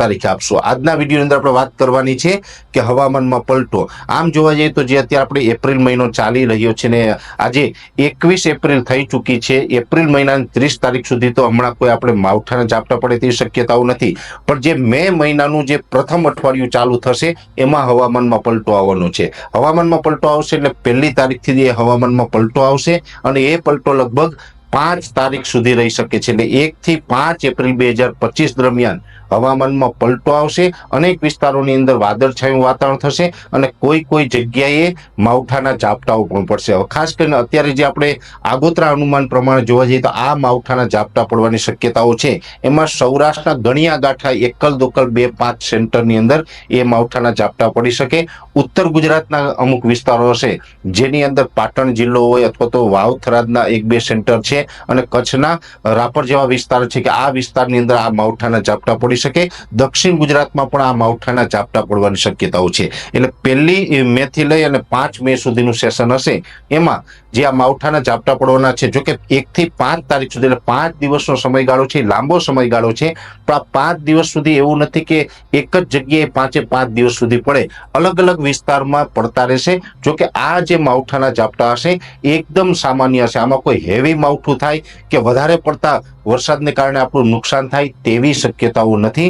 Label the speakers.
Speaker 1: તારીખે આપશો. આજના વિડીયોની અંદર આપણે વાત કરવાની છે કે હવામાનમાં પલટો. આમ જોવા જઈએ તો જે અત્યારે આપણે એપ્રિલ મહિનો ચાલી રહ્યો છે ને આજે એકવીસ એપ્રિલ થઈ ચૂકી છે. એપ્રિલ મહિનાની ત્રીસ તારીખ સુધી તો હમણાં કોઈ આપણે માવઠાના ઝાપટા પડે તેવી શક્યતાઓ નથી. પણ જે મે મહિનાનું જે પ્રથમ અઠવાડિયું ચાલુ થશે એમાં હવામાનમાં પલટો આવવાનો છે. હવામાનમાં પલટો આવશે એટલે પહેલી તારીખથી એ હવામાનમાં પલટો આવશે અને એ પલટો લગભગ પાંચ તારીખ સુધી રહી શકે છે. એટલે એકથી પાંચ એપ્રિલ બે હજાર પચીસ દરમિયાન હવામાનમાં પલટો આવશે, અનેક વિસ્તારોની અંદર વાદળછાયું વાતાવરણ થશે અને કોઈ કોઈ જગ્યાએ માવઠાના ઝાપટાઓ પણ પડશે. ખાસ કરીને અત્યારે જે આપણે આગોતરા અનુમાન પ્રમાણે જોવા જઈએ તો આ માવઠાના ઝાપટા પડવાની શક્યતાઓ છે. એમાં સૌરાષ્ટ્રના ગણિયા ગાંઠા એકલ દોકલ બે પાંચ સેન્ટરની અંદર એ માવઠાના ઝાપટા પડી શકે. ઉત્તર ગુજરાતના અમુક વિસ્તારો હશે, જેની અંદર પાટણ જિલ્લો હોય અથવા તો વાવ થરાદના એક બે સેન્ટર છે અને કચ્છના રાપર જેવા વિસ્તાર છે કે આ વિસ્તારની અંદર આ માવઠાના ઝાપટા પડી શકે. દક્ષિણ ગુજરાતમાં પણ આ માવઠાના ઝાપટા પડવાની શક્યતાઓ છે. એટલે પહેલી મે થી લઈ અને પાંચ મે સુધીનું સેશન હશે. એમાં જે આ માવઠાના ઝાપટા પડવાના છે, જોકે એકથી પાંચ તારીખ સુધી, એટલે પાંચ દિવસનો સમયગાળો છે, લાંબો સમયગાળો છે, પણ આ પાંચ દિવસ સુધી એવું નથી કે એક જ જગ્યાએ પાંચે પાંચ દિવસ સુધી પડે. અલગ અલગ વિસ્તારમાં પડતા રહેશે. જોકે આ જે માવઠાના ઝાપટા હશે એકદમ સામાન્ય હશે. આમાં કોઈ હેવી માવઠું થાય કે વધારે પડતા વરસાદને કારણે આપણું નુકસાન થાય તેવી શક્યતાઓ નથી.